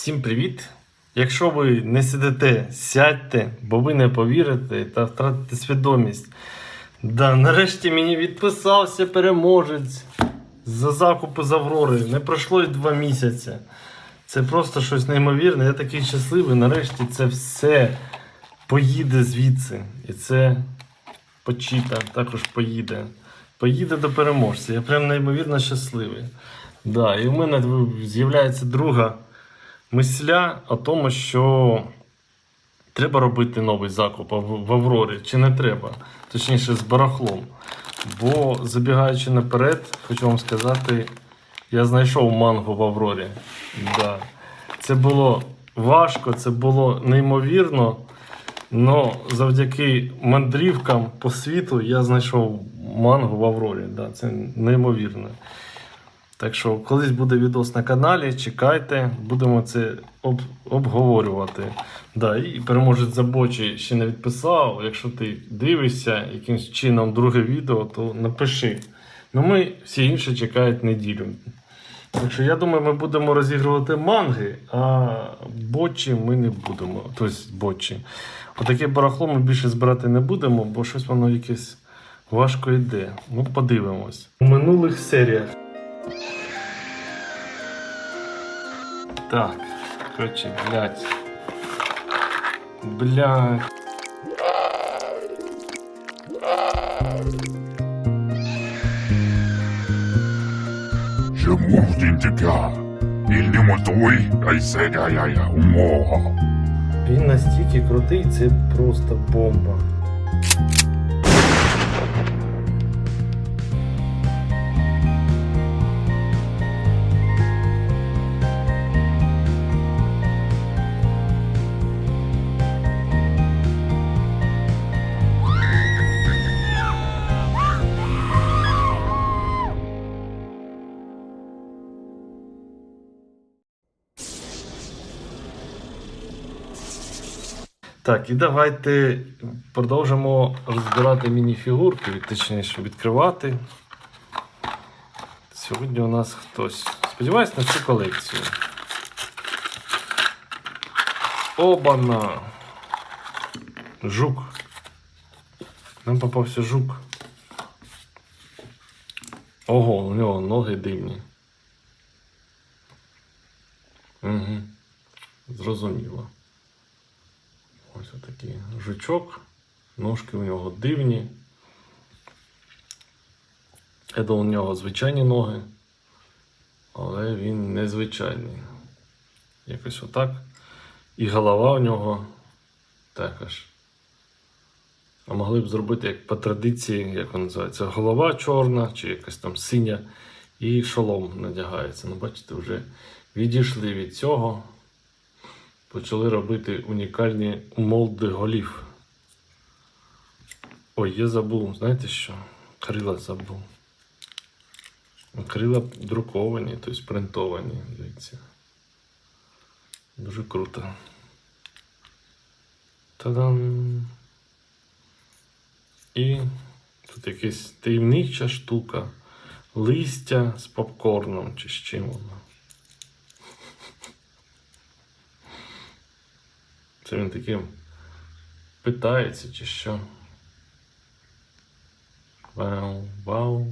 Всім привіт! Якщо ви не сидите, сядьте, бо ви не повірите та втратите свідомість. Да, нарешті мені відписався переможець за закупи з Аврори. Не пройшло й два місяці. Це просто щось неймовірне. Я такий щасливий. Нарешті це все поїде звідси. І це почіта також поїде. Поїде до переможця. Я прям неймовірно щасливий. Да, і в мене з'являється друга мисля о тому, що треба робити новий закуп в Аврорі, чи не треба, точніше з барахлом. Бо забігаючи наперед, хочу вам сказати, я знайшов мангу в Аврорі. Да. Це було важко, це було неймовірно. Но завдяки мандрівкам по світу я знайшов мангу в Аврорі. Да, це неймовірно. Так що, колись буде відос на каналі, чекайте, будемо це об, обговорювати. Да, і переможець забочі ще не відписав. Якщо ти дивишся якимось чином друге відео, то напиши. Ну ми всі інші чекають неділю. Так що я думаю, ми будемо розігрувати манги, а бочі ми не будемо. Тобто бочі. Отаке барахло ми більше збирати не будемо, бо щось воно якесь важко йде. Ну, подивимось. У минулих серіях. Так, короче, блядь. Блядь. Je moved into мотуй, I said, I, I, I. Він настільки крутий, це просто бомба. Так, і давайте продовжимо розбирати мініфігурки, точніше відкривати. Сьогодні у нас хтось. Сподіваюсь на цю колекцію. Обана! Жук. Нам попався жук. Ого, у нього ноги дивні. Угу. Зрозуміло. Ось отакий жучок. Ножки у нього дивні. Я у нього звичайні ноги, але він незвичайний. Якось отак. І голова у нього також. А могли б зробити як по традиції, як вона називається, голова чорна чи якась там синя, і шолом надягається. Ну, бачите, вже відійшли від цього почали робити унікальні молди голів. Ой, я забув, знаєте що? Крила забув. Крила друковані, тобто принтовані, дивіться. Дуже круто. Та-дам! І тут якась таємнича штука. Листя з попкорном чи з чим воно. Це він таким питається чи що. Вау, вау.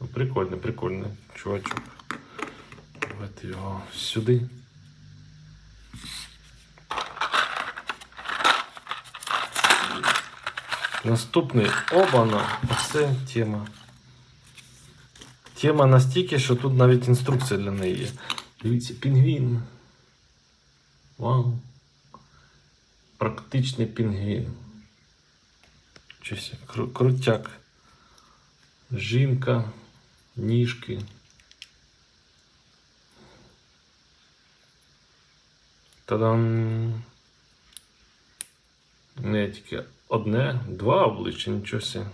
Ну, прикольно, прикольно, чувачок. Давайте його сюди. Наступний обана. Оце тема. Тема настільки, що тут навіть інструкція для неї є. Дивіться, пінгвін. Вау. Практичний пінгвін. Щось кру- крутяк. Жінка, ніжки. Та-дам. Не тільки одне, два обличчя, нічого.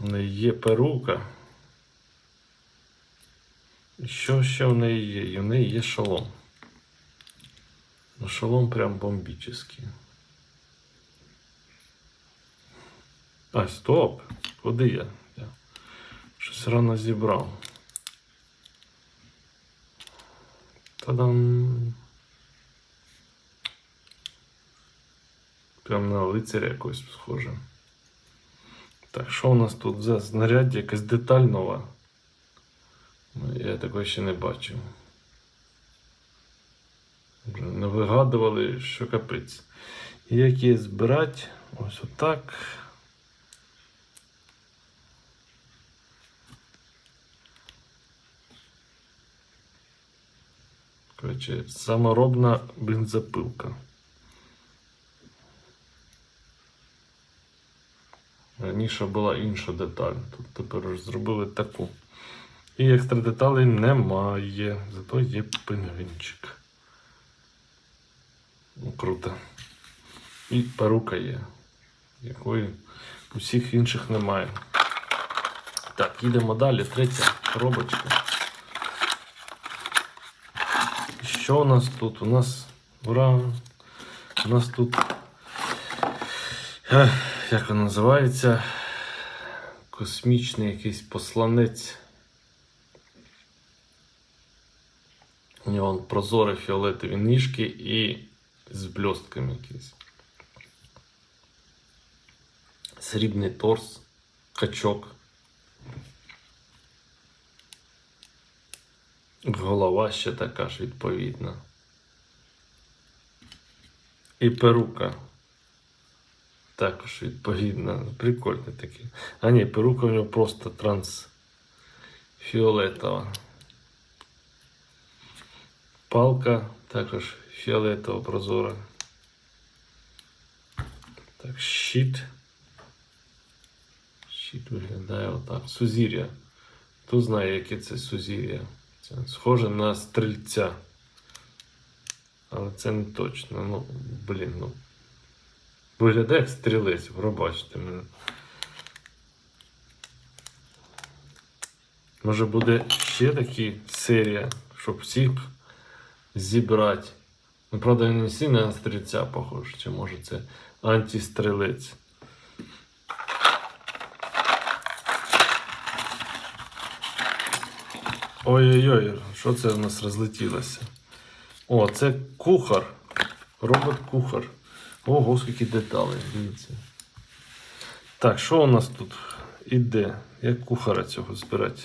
У неї є перука. Що ще в неї є? І в неї є шолом. Ну, шолом прям бомбический. А, стоп! Куди я? я щось рано зібрав. Та-дам. Прям на лицаря якось схоже. Так, що у нас тут за знаряддя? Якась деталь нова. Ну, Я такого ще не бачив. Вигадували, що капець. Як її збирати? Ось отак. Коротше, саморобна бензопилка. Раніше була інша деталь. Тут тепер вже зробили таку. І екстра деталей немає. Зато є пингвінчик. Ну, круто. І перука є, якої усіх інших немає. Так, їдемо далі. Третя коробочка. Що у нас тут? У нас. Ура! У нас тут. Як він називається? Космічний якийсь посланець. У нього вон прозорі фіолетові ніжки і з блістками якісь. Срібний торс, качок. Голова ще така ж відповідна. І перука. Також відповідна. Прикольний такий. А ні, перука у нього просто трансфіолетова. Палка також фіолетово прозора. Так, щит. Щит виглядає отак. Сузір'я. Хто знає, яке це сузір'я? Це схоже на стрільця. Але це не точно. Ну, блін, ну. Виглядає як стрілець, пробачте мене. Може буде ще такі серія, щоб всіх зібрати. Ну, правда, він сильно на стрільця похож, чи може це антистрілець. Ой-ой-ой, що це в нас розлетілося? О, це кухар. Робот-кухар. Ого, скільки деталей, дивіться. Так, що у нас тут іде? Як кухара цього збирати?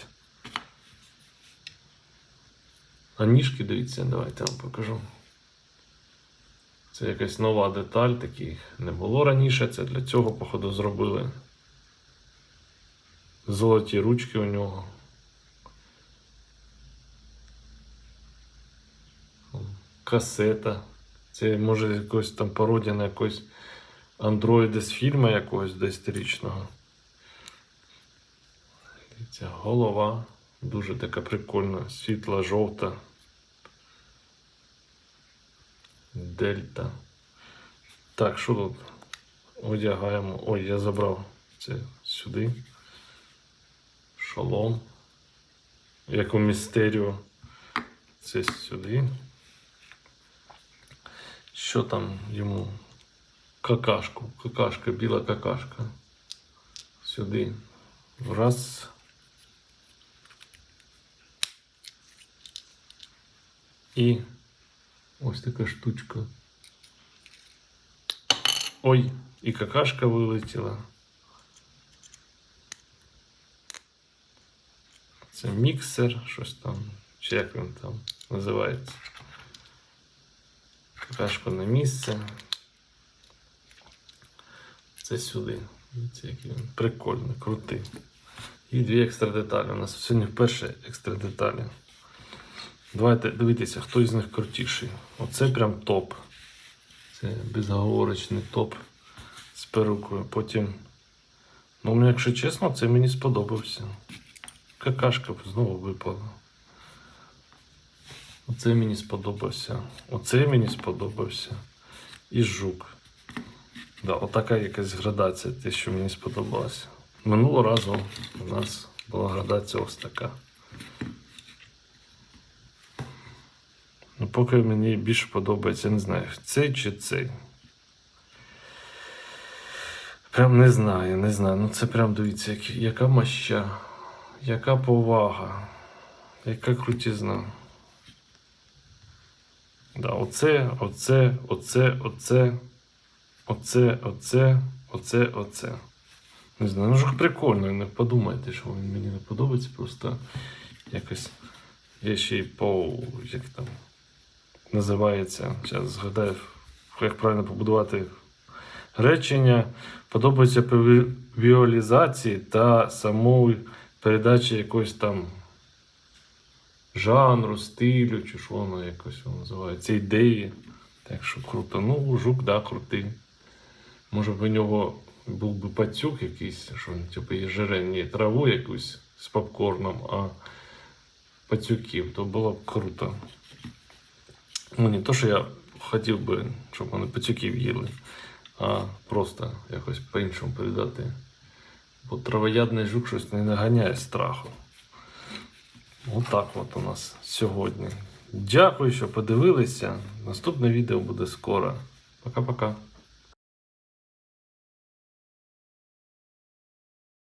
А ніжки, дивіться, давайте вам покажу. Це якась нова деталь, таких не було раніше. Це для цього, походу, зробили. Золоті ручки у нього. Касета. Це може якось там пародія на якось андроїда з фільму якогось десятирічного. Голова. Дуже така прикольна, світла жовта. Дельта. Так, що тут? Одягаємо. Ой, я забрав це сюди. Шолом. Як у містеріо. Це сюди. Що там йому? Какашку. Какашка, біла какашка. Сюди. Раз. І ось така штучка. Ой, і какашка вилетіла. Це міксер, щось там. Чи як він там називається. Какашку на місце. Це сюди. Це який він прикольний, крутий. І дві екстра деталі. У нас сьогодні вперше екстра деталі. Давайте дивитися, хто із них крутіший. Оце прям топ. Це безоговорочний топ з перукою. Потім. Ну, якщо чесно, це мені сподобався. Какашка знову випала. Оце мені сподобався. Оце мені сподобався. І жук. Да, отака якась градація, те, що мені сподобалося. Минулого разу у нас була градація ось така. Ну, Поки мені більше подобається, я не знаю, цей чи цей. Прям не знаю, не знаю. Ну це прям дивіться, як, яка моща, яка повага, яка крутізна. Да, Оце, оце, оце, оце, оце, оце, оце, оце. Не знаю, ну ж прикольно, не подумайте, що він мені не подобається, просто якось. Я ще й по як там називається, зараз згадаю, як правильно побудувати речення. Подобається по ві- віолізації та самої передачі якоїсь там жанру, стилю, чи що воно якось воно називається, ідеї. Так що круто. Ну, жук, да, крутий. Може б у нього був би пацюк якийсь, що типу є жерені траву якусь з попкорном, а пацюків, то було б круто. Ну, не то, що я хотів би, щоб вони пацюків їли, а просто якось по-іншому передати. Бо травоядний жук щось не наганяє страху. Отак от у нас сьогодні. Дякую, що подивилися. Наступне відео буде скоро. Пока-пока.